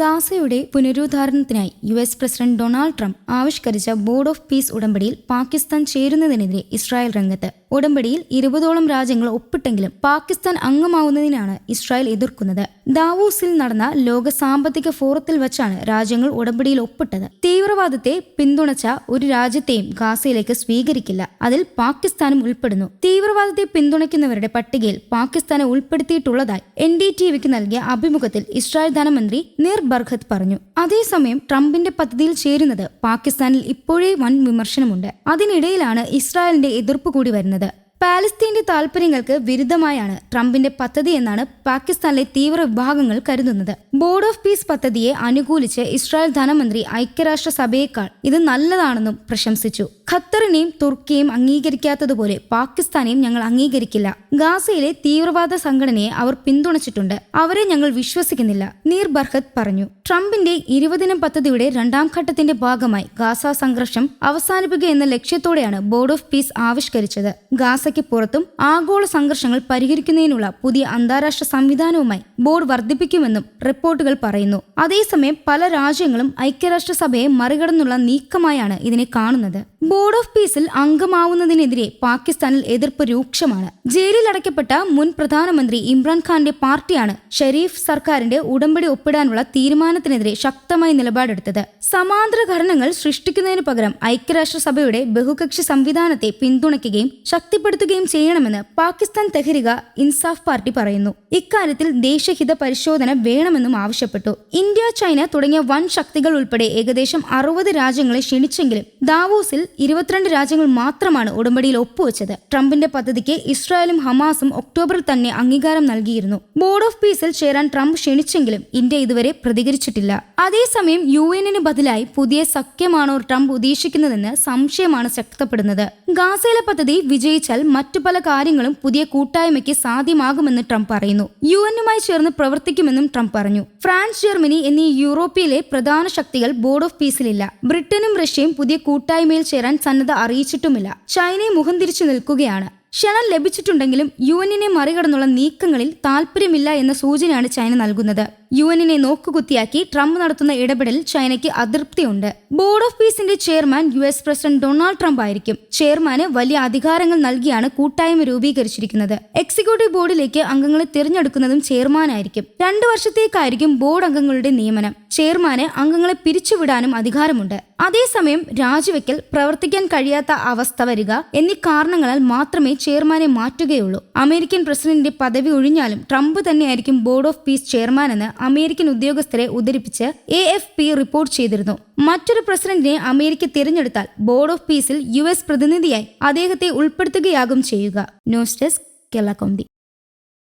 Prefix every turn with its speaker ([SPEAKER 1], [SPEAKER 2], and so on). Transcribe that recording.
[SPEAKER 1] ഗാസയുടെ പുനരുദ്ധാരണത്തിനായി U S president Donald Trump ആവിഷ്കരിച്ച board of peace ഉടമ്പടിയിൽ Pakistan ചേരുന്നതിനെതിരെ Israel രംഗത്ത്. ഉടമ്പടിയിൽ ഇരുപതോളം രാജ്യങ്ങൾ ഒപ്പിട്ടെങ്കിലും പാകിസ്ഥാൻ അംഗമാവുന്നതിനാണ് ഇസ്രായേൽ എതിർക്കുന്നത്. ദാവൂസിൽ നടന്ന ലോക സാമ്പത്തിക ഫോറത്തിൽ വച്ചാണ് രാജ്യങ്ങൾ ഉടമ്പടിയിൽ ഒപ്പിട്ടത്. തീവ്രവാദത്തെ പിന്തുണച്ച ഒരു രാജ്യത്തെയും ഗാസയിലേക്ക് സ്വീകരിക്കില്ല. അതിൽ പാകിസ്ഥാനും ഉൾപ്പെടുന്നു. തീവ്രവാദത്തെ പിന്തുണയ്ക്കുന്നവരുടെ പട്ടികയിൽ പാകിസ്ഥാനെ ഉൾപ്പെടുത്തിയിട്ടുള്ളതായി എൻ ഡി ടി വിക്ക് നൽകിയ അഭിമുഖത്തിൽ ഇസ്രായേൽ ധനമന്ത്രി നീർ ബർഖത്ത് പറഞ്ഞു. അതേസമയം ട്രംപിന്റെ പദ്ധതിയിൽ ചേരുന്നത് പാകിസ്ഥാനിൽ ഇപ്പോഴേ വൻ വിമർശനമുണ്ട്. അതിനിടയിലാണ് ഇസ്രായേലിന്റെ എതിർപ്പ് കൂടി വരുന്നത്. പാലസ്തീന്റെ താൽപര്യങ്ങൾക്ക് വിരുദ്ധമായാണ് ട്രംപിന്റെ പദ്ധതി എന്നാണ് പാകിസ്ഥാനിലെ തീവ്ര വിഭാഗങ്ങൾ കരുതുന്നത്. ബോർഡ് ഓഫ് പീസ് പദ്ധതിയെ അനുകൂലിച്ച് ഇസ്രായേൽ ധനമന്ത്രി ഐക്യരാഷ്ട്ര സഭയേക്കാൾ ഇത് നല്ലതാണെന്നും പ്രശംസിച്ചു. ഖത്തറിനെയും തുർക്കിയെയും അംഗീകരിക്കാത്തതുപോലെ പാകിസ്ഥാനെയും ഞങ്ങൾ അംഗീകരിക്കില്ല. ഗാസയിലെ തീവ്രവാദ സംഘടനയെ അവർ പിന്തുണച്ചിട്ടുണ്ട്. അവരെ ഞങ്ങൾ വിശ്വസിക്കുന്നില്ല നീർ ബർഹത്ത് പറഞ്ഞു. ട്രംപിന്റെ ഇരുപതിനം പദ്ധതിയുടെ രണ്ടാം ഘട്ടത്തിന്റെ ഭാഗമായി ഗാസ സംഘർഷം അവസാനിപ്പിക്കുക എന്ന ലക്ഷ്യത്തോടെയാണ് ബോർഡ് ഓഫ് പീസ് ആവിഷ്കരിച്ചത്. ഗാസയ്ക്ക് പുറത്തും ആഗോള സംഘർഷങ്ങൾ പരിഹരിക്കുന്നതിനുള്ള പുതിയ അന്താരാഷ്ട്ര സംവിധാനവുമായി ബോർഡ് വർദ്ധിപ്പിക്കുമെന്നും റിപ്പോർട്ടുകൾ പറയുന്നു. അതേസമയം പല രാജ്യങ്ങളും ഐക്യരാഷ്ട്രസഭയെ മറികടന്നുള്ള നീക്കമായാണ് ഇതിനെ കാണുന്നത്. ബോർഡ് ഓഫ് പീസിൽ അംഗമാവുന്നതിനെതിരെ പാകിസ്ഥാനിൽ എതിർപ്പ് രൂക്ഷമാണ്. ജയിലിലടയ്ക്കപ്പെട്ട മുൻ പ്രധാനമന്ത്രി ഇമ്രാൻഖാന്റെ പാർട്ടിയാണ് ഷെരീഫ് സർക്കാരിന്റെ ഉടമ്പടി ഒപ്പിടാനുള്ള തീരുമാനത്തിനെതിരെ ശക്തമായി നിലപാടെടുത്തത്. സമാന്തര ഘടനകൾ സൃഷ്ടിക്കുന്നതിനു പകരം ഐക്യരാഷ്ട്രസഭയുടെ ബഹുകക്ഷി സംവിധാനത്തെ പിന്തുണയ്ക്കുകയും ശക്തിപ്പെടുത്തുകയും ചെയ്യണമെന്ന് പാകിസ്ഥാൻ തെഹരിക ഇൻസാഫ് പാർട്ടി പറയുന്നു. ഇക്കാര്യത്തിൽ ദേശഹിത പരിശോധന വേണമെന്നും ആവശ്യപ്പെട്ടു. ഇന്ത്യ ചൈന തുടങ്ങിയ വൻ ശക്തികൾ ഉൾപ്പെടെ ഏകദേശം അറുപത് രാജ്യങ്ങളെ ക്ഷണിച്ചെങ്കിലും ദാവോസിൽ ഇരുപത്തിരണ്ട് രാജ്യങ്ങൾ മാത്രമാണ് ഉടമ്പടിയിൽ ഒപ്പുവെച്ചത്. ട്രംപിന്റെ പദ്ധതിക്ക് ഇസ്രായേലും ഹമാസും ഒക്ടോബറിൽ തന്നെ അംഗീകാരം നൽകിയിരുന്നു. ബോർഡ് ഓഫ് പീസിൽ ചേരാൻ ട്രംപ് ക്ഷണിച്ചെങ്കിലും ഇന്ത്യ ഇതുവരെ പ്രതികരിച്ചിട്ടില്ല. അതേസമയം യു എന്നിന് ബദലായി പുതിയ സഖ്യമാണോ ട്രംപ് ഉദ്ദേശിക്കുന്നതെന്ന് സംശയമാണ് ശക്തപ്പെടുന്നത്. ഗാസയിലെ പദ്ധതി വിജയിച്ചാൽ മറ്റു പല കാര്യങ്ങളും പുതിയ കൂട്ടായ്മയ്ക്ക് സാധ്യമാകുമെന്ന് ട്രംപ് പറയുന്നു. യു എന്നുമായി ചേർന്ന് പ്രവർത്തിക്കുമെന്നും ട്രംപ് പറഞ്ഞു. ഫ്രാൻസ് ജർമ്മനി എന്നീ യൂറോപ്പിലെ പ്രധാന ശക്തികൾ ബോർഡ് ഓഫ് പീസിലില്ല. ബ്രിട്ടനും റഷ്യയും പുതിയ കൂട്ടായ്മയിൽ ചേരാൻ സന്നദ്ധ അറിയിച്ചിട്ടുമില്ല. ചൈനയെ മുഖം തിരിച്ചു നിൽക്കുകയാണ്. ക്ഷണം ലഭിച്ചിട്ടുണ്ടെങ്കിലും യു എന്നിനെ മറികടന്നുള്ള നീക്കങ്ങളിൽ താല്പര്യമില്ല എന്ന സൂചനയാണ് ചൈന നൽകുന്നത്. യു എന്നിനെ നോക്കുകുത്തിയാക്കി ട്രംപ് നടത്തുന്ന ഇടപെടലിൽ ചൈനയ്ക്ക് അതൃപ്തിയുണ്ട്. ബോർഡ് ഓഫ് പീസിന്റെ chairman U S president Donald Trump ആയിരിക്കും. ചെയർമാന് വലിയ അധികാരങ്ങൾ നൽകിയാണ് കൂട്ടായ്മ രൂപീകരിച്ചിരിക്കുന്നത്. എക്സിക്യൂട്ടീവ് ബോർഡിലേക്ക് അംഗങ്ങളെ തിരഞ്ഞെടുക്കുന്നതും ചെയർമാനായിരിക്കും. രണ്ടു വർഷത്തേക്കായിരിക്കും ബോർഡ് അംഗങ്ങളുടെ നിയമനം. ചെയർമാന് അംഗങ്ങളെ പിരിച്ചുവിടാനും അധികാരമുണ്ട്. അതേസമയം രാജിവെക്കൽ പ്രവർത്തിക്കാൻ കഴിയാത്ത അവസ്ഥ വരിക എന്നീ കാരണങ്ങളാൽ മാത്രമേ ചെയർമാനെ മാറ്റുകയുള്ളൂ. അമേരിക്കൻ പ്രസിഡന്റിന്റെ പദവി ഒഴിഞ്ഞാലും ട്രംപ് തന്നെയായിരിക്കും ബോർഡ് ഓഫ് പീസ് ചെയർമാൻ എന്ന് അമേരിക്കൻ ഉദ്യോഗസ്ഥരെ ഉദ്ധരിപ്പിച്ച് എ എഫ് പി റിപ്പോർട്ട് ചെയ്തിരുന്നു. മറ്റൊരു പ്രസിഡന്റിനെ അമേരിക്ക തിരഞ്ഞെടുത്താൽ ബോർഡ് ഓഫ് പീസിൽ യു എസ് പ്രതിനിധിയായി അദ്ദേഹത്തെ ഉൾപ്പെടുത്തുകയാകും ചെയ്യുക. News desk Kerala